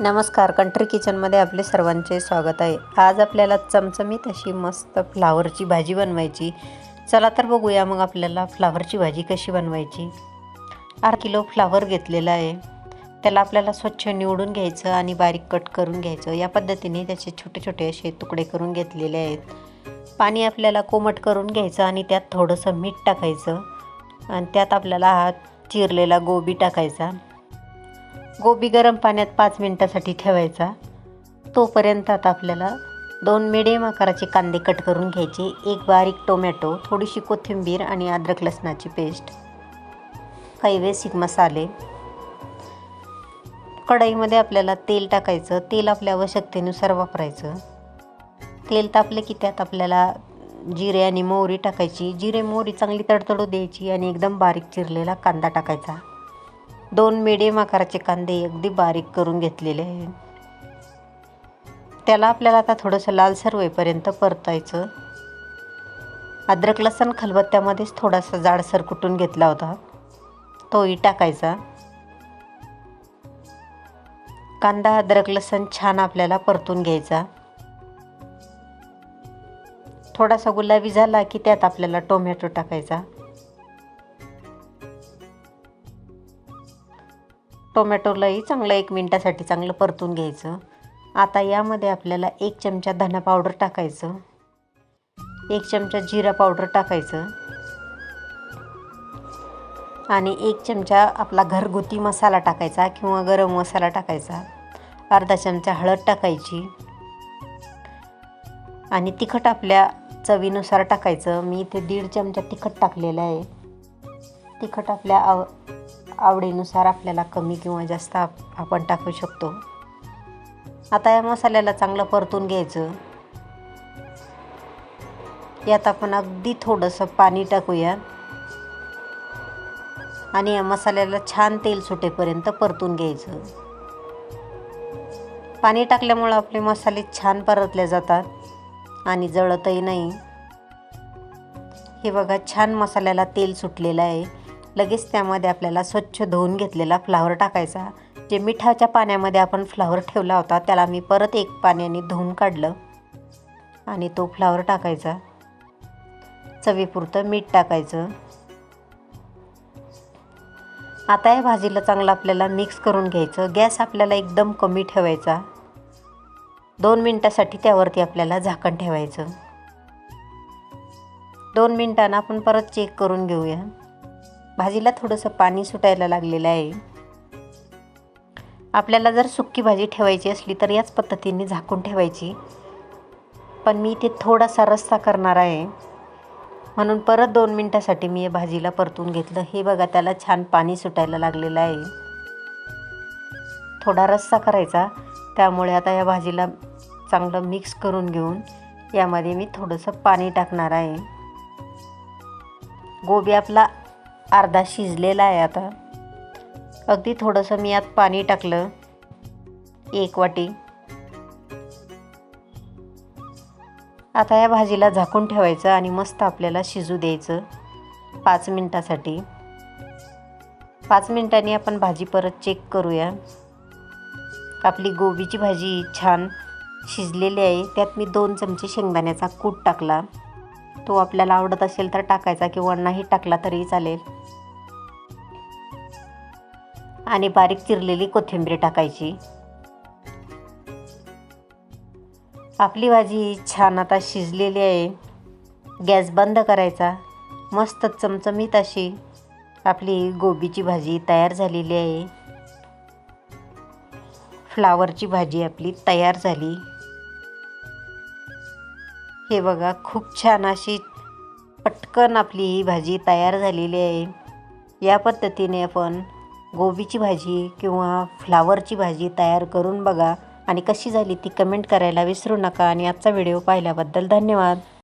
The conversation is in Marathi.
नमस्कार कंट्री किचनमध्ये आपले सर्वांचे स्वागत आहे. आज आपल्याला चमचमीत अशी मस्त फ्लावरची भाजी बनवायची. चला तर बघूया मग आपल्याला फ्लावरची भाजी कशी बनवायची. अर्धा किलो फ्लावर घेतलेला आहे. त्याला आपल्याला स्वच्छ निवडून घ्यायचं आणि बारीक कट करून घ्यायचं. या पद्धतीने त्याचे छोटे छोटे असे तुकडे करून घेतलेले आहेत. पाणी आपल्याला कोमट करून घ्यायचं आणि त्यात थोडंसं मीठ टाकायचं. आणि त्यात आपल्याला हा चिरलेला गोबी टाकायचा. गोबी गरम पाण्यात पाच मिनटासाठी ठेवायचा. तोपर्यंत आता आपल्याला दोन मिडियम आकाराचे कांदे कट करून घ्यायचे. एक बारीक टोमॅटो थोडीशी कोथिंबीर आणि अद्रक लसणाची पेस्ट काही बेसिक मसाले. कढईमध्ये आपल्याला तेल टाकायचं. तेल आपल्या आवश्यकतेनुसार वापरायचं. तेल तापले की त्यात आपल्याला जिरे आणि मोहरी टाकायची. जिरे मोहरी चांगली तडतडू द्यायची आणि एकदम बारीक चिरलेला कांदा टाकायचा. दोन मिडियम आकाराचे कांदे अगदी बारीक करून घेतलेले आहे त्याला आपल्याला आता थोडंसं लालसर होईपर्यंत परतायचं. अद्रक लसण खलबत्त्यामध्येच थोडासा जाडसर कुटून घेतला होता. तोही टाकायचा. कांदा अद्रक लसण छान आपल्याला परतून घ्यायचा. थोडासा गुलाबी झाला की त्यात आपल्याला टोमॅटो टाकायचा. टोमॅटोलाही चांगलं एक मिनटासाठी चांगलं परतून घ्यायचं. आता यामध्ये आपल्याला एक चमचा धना पावडर टाकायचं. एक चमचा जिरा पावडर टाकायचं. आणि एक चमचा आपला घरगुती मसाला टाकायचा किंवा गरम मसाला टाकायचा. अर्धा चमचा हळद टाकायची. आणि तिखट आपल्या चवीनुसार टाकायचं. मी इथे दीड चमचा तिखट टाकलेलं आहे. तिखट आपल्या आव आवडीनुसार आपल्याला कमी किंवा जास्त आप आपण टाकू शकतो. आता या मसाल्याला चांगलं परतून घ्यायचं. यात आपण अगदी थोडंसं पाणी टाकूया. आणि या मसाल्याला छान तेल सुटेपर्यंत परतून घ्यायचं. पाणी टाकल्यामुळं आपले मसाले छान परतले जातात आणि जळतही नाही. हे बघा छान मसाल्याला तेल सुटलेलं आहे. लगेच त्यामध्ये आपल्याला स्वच्छ धुवून घेतलेला फ्लावर टाकायचा. जे मिठाच्या पाण्यामध्ये आपण फ्लावर ठेवला होता त्याला मी परत एक पाण्याने धुवून काढलं आणि तो फ्लावर टाकायचा. चवीपुरतं मीठ टाकायचं. आता या भाजीला चांगलं आपल्याला मिक्स करून घ्यायचं. गॅस आपल्याला एकदम कमी ठेवायचा. दोन मिनटासाठी त्यावरती आपल्याला झाकण ठेवायचं. दोन मिनटानं आपण परत चेक करून घेऊया. भाजीला थोडंसं पाणी सुटायला लागलेलं आहे. आपल्याला जर सुक्की भाजी ठेवायची असली तर याच पद्धतीने झाकून ठेवायची. पण मी इथे थोडासा रस्सा करणार आहे. म्हणून परत दोन मिनटासाठी मी या भाजीला परतून घेतलं. हे बघा त्याला छान पाणी सुटायला लागलेलं आहे. थोडा रस्सा करायचा. त्यामुळे आता या भाजीला चांगलं मिक्स करून घेऊन यामध्ये मी थोडंसं पाणी टाकणार आहे. गोबी आपला अर्धा शिजलेला आहे आता. अगदी थोडंसं मी यात पाणी टाकलं. एक वाटी. आता या भाजीला झाकून ठेवायचं आणि मस्त आपल्याला शिजू द्यायचं. पाच मिनटासाठी. पाच मिनटांनी आपण भाजी परत चेक करूया. आपली गोबीची भाजी छान शिजलेली आहे. त्यात मी दोन चमचे शेंगदाण्याचा कूट टाकला. तो आपल्याला आवडत असेल तर टाकायचा किंवा नाही टाकला तरी चालेल. आणि बारीक चिरलेली कोथिंबीर टाकायची. आपली भाजी छान आता शिजलेली आहे. गॅस बंद करायचा. मस्त चमचमीत अशी आपली गोबीची भाजी तयार झालेली आहे. फ्लावरची भाजी आपली तयार झाली. हे बघा खूप छान अशी पटकन आपली ही भाजी तयार झालेली आहे. या पद्धतीने आपण गोबीची भाजी किंवा फ्लावरची भाजी तयार करून बघा. आणि कशी झाली ती कमेंट करायला विसरू नका. आणि आजचा व्हिडिओ पाहिल्याबद्दल धन्यवाद.